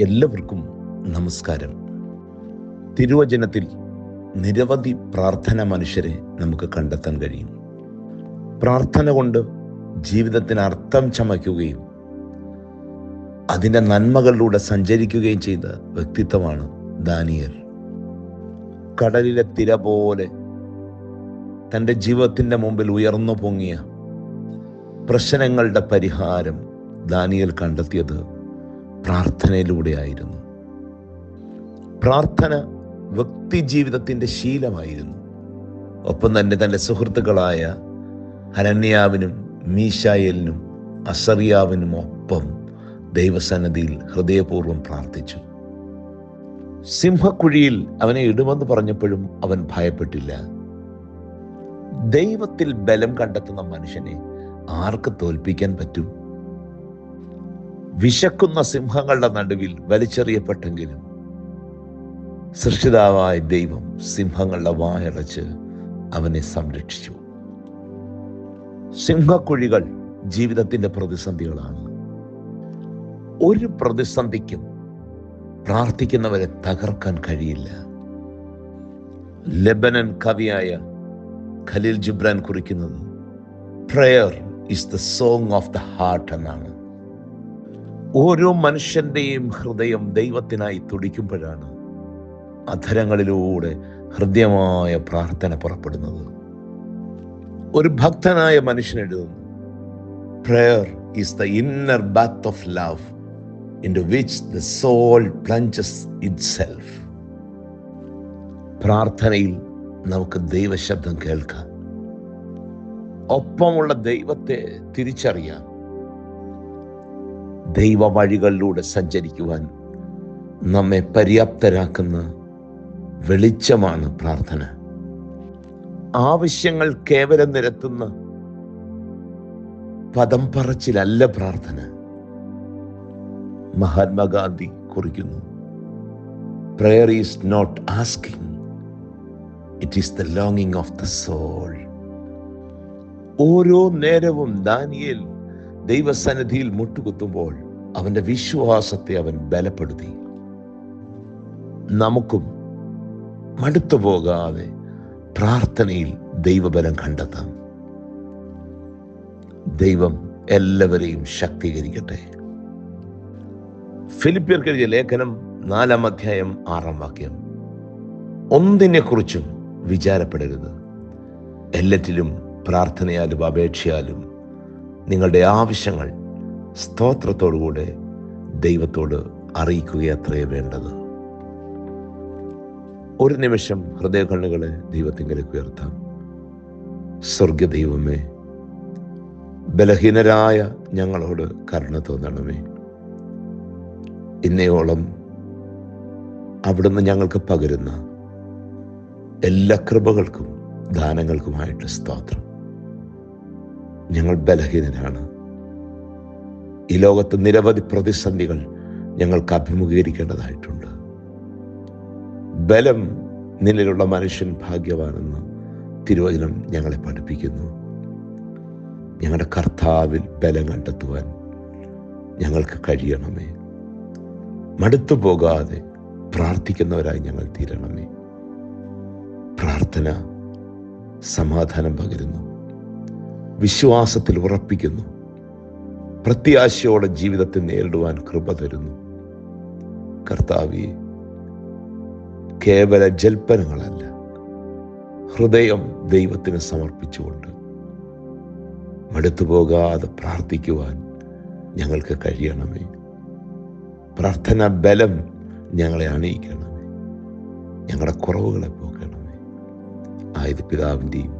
എല്ലാവർക്കും നമസ്കാരം. തിരുവചനത്തിൽ നിരവധി പ്രാർത്ഥന മനുഷ്യരെ നമുക്ക് കണ്ടെത്താൻ കഴിയും. പ്രാർത്ഥന കൊണ്ട് ജീവിതത്തിന് അർത്ഥം ചമയ്ക്കുകയും അതിന്റെ നന്മകളിലൂടെ സഞ്ചരിക്കുകയും ചെയ്ത വ്യക്തിത്വമാണ് ദാനിയൽ. കടലിലെ തിര പോലെ തന്റെ ജീവിതത്തിന്റെ മുമ്പിൽ ഉയർന്നു പൊങ്ങിയ പ്രശ്നങ്ങളുടെ പരിഹാരം ദാനിയൽ കണ്ടെത്തിയത് പ്രാർത്ഥനയിലൂടെയായിരുന്നു. പ്രാർത്ഥന വ്യക്തി ജീവിതത്തിന്റെ ശീലമായിരുന്നു. ഒപ്പം തന്നെ തന്റെ സുഹൃത്തുക്കളായ ഹനന്യാവിനും മീശായലിനും അസറിയാവിനും ഒപ്പം ദൈവസന്നദ്ധിയിൽ ഹൃദയപൂർവം പ്രാർത്ഥിച്ചു. സിംഹക്കുഴിയിൽ അവനെ ഇടുമെന്ന് പറഞ്ഞപ്പോഴും അവൻ ഭയപ്പെട്ടില്ല. ദൈവത്തിൽ ബലം കണ്ടെത്തുന്ന മനുഷ്യനെ ആർക്ക് തോൽപ്പിക്കാൻ പറ്റും? വിശക്കുന്ന സിംഹങ്ങളുടെ നടുവിൽ വലിച്ചെറിയപ്പെട്ടെങ്കിലും സൃഷ്ടിതാവായ ദൈവം സിംഹങ്ങളുടെ വായടച്ച് അവനെ സംരക്ഷിച്ചു. സിംഹക്കുഴികൾ ജീവിതത്തിന്റെ പ്രതിസന്ധികളാണ്. ഒരു പ്രതിസന്ധിക്കും പ്രാർത്ഥിക്കുന്നവരെ തകർക്കാൻ കഴിയില്ല. ലെബനൻ കവിയായ ഖലീൽ ജിബ്രാൻ കുറിക്കുന്നത് prayer is the song of the heart എന്നാണ്. ഓരോ മനുഷ്യന്റെയും ഹൃദയം ദൈവത്തിനായി തുടിക്കുമ്പോഴാണ് അധരങ്ങളിലൂടെ ഹൃദ്യമായ പ്രാർത്ഥന പുറപ്പെടുന്നത്. ഒരു ഭക്തനായ മനുഷ്യൻ എഴുതുന്നു prayer is the inner bath of love into which the soul plunges itself പ്രാർത്ഥനയിൽ നമുക്ക് ദൈവശബ്ദം കേൾക്കാം. ഒപ്പമുള്ള ദൈവത്തെ തിരിച്ചറിയാം. ദൈവ വഴികളിലൂടെ സഞ്ചരിക്കുവാൻ നമ്മെ പര്യാപ്തരാക്കുന്ന വെളിച്ചമാണ് പ്രാർത്ഥന. ആവശ്യങ്ങൾ കേവലം നിരത്തുന്ന പദം പറച്ചിലല്ല പ്രാർത്ഥന. മഹാത്മാഗാന്ധി കുറിക്കുന്നു prayer is not asking it is the ലോങ്ങിങ് of the soul ഓരോ നേരവും ദാനിയേൽ ദൈവസന്നിധിയിൽ മുട്ടുകുത്തുമ്പോൾ അവന്റെ വിശ്വാസത്തെ അവൻ ബലപ്പെടുത്തി. നമുക്കും മടുത്തു പോകാതെ പ്രാർത്ഥനയിൽ ദൈവബലം കണ്ടെത്താം. ദൈവം എല്ലാവരെയും ശക്തീകരിക്കട്ടെ. ഫിലിപ്പിയർക്കെഴുതിയ ലേഖനം നാലാം അധ്യായം ആറാം വാക്യം. ഒന്നിനെക്കുറിച്ചും വിചാരപ്പെടരുത്. എല്ലാറ്റിലും പ്രാർത്ഥനയാലും അപേക്ഷയാലും നിങ്ങളുടെ ആവശ്യങ്ങൾ സ്തോത്രത്തോടുകൂടെ ദൈവത്തോട് അറിയിക്കുകയത്രേ വേണ്ടത്. ഒരു നിമിഷം ഹൃദയ കണ്ണുകളെ ദൈവത്തിങ്കലേക്ക് ഉയർത്താം. സ്വർഗ ദൈവമേ ബലഹീനരായ ഞങ്ങളോട് കരുണ തോന്നണമേ. ഇന്നയോളം അവിടുന്ന് ഞങ്ങൾക്ക് പകരുന്ന എല്ലാ കൃപകൾക്കും ദാനങ്ങൾക്കുമായിട്ട് സ്തോത്രം. ഞങ്ങൾ ബലഹീനരാണ്. ഈ ലോകത്ത് നിരവധി പ്രതിസന്ധികൾ ഞങ്ങൾക്ക് അഭിമുഖീകരിക്കേണ്ടതായിട്ടുണ്ട്. ബലം നിലയിലുള്ള മനുഷ്യൻ ഭാഗ്യവാനെന്ന് തിരുവചനം ഞങ്ങളെ പഠിപ്പിക്കുന്നു. ഞങ്ങളുടെ കർത്താവിൽ ബലം കണ്ടെത്തുവാൻ ഞങ്ങൾക്ക് കഴിയണമേ. മടുത്തു പോകാതെ പ്രാർത്ഥിക്കുന്നവരായി ഞങ്ങൾ തീരണമേ. പ്രാർത്ഥന സമാധാനം പകരുന്നു. വിശ്വാസത്തിൽ ഉറപ്പിക്കുന്നു. പ്രത്യാശയോടെ ജീവിതത്തെ നേരിടുവാൻ കൃപ തരുന്നു. കർത്താവി കേവല ജൽപ്പനങ്ങളല്ല ഹൃദയം ദൈവത്തിന് സമർപ്പിച്ചുകൊണ്ട് മടുത്തു പോകാതെ പ്രാർത്ഥിക്കുവാൻ ഞങ്ങൾക്ക് കഴിയണമേ. പ്രാർത്ഥന ബലം ഞങ്ങളെ അണിയിക്കണമേ ഞങ്ങളുടെ കുറവുകളെ പോക്കണമേ. ആയത് പിതാവിന്റെയും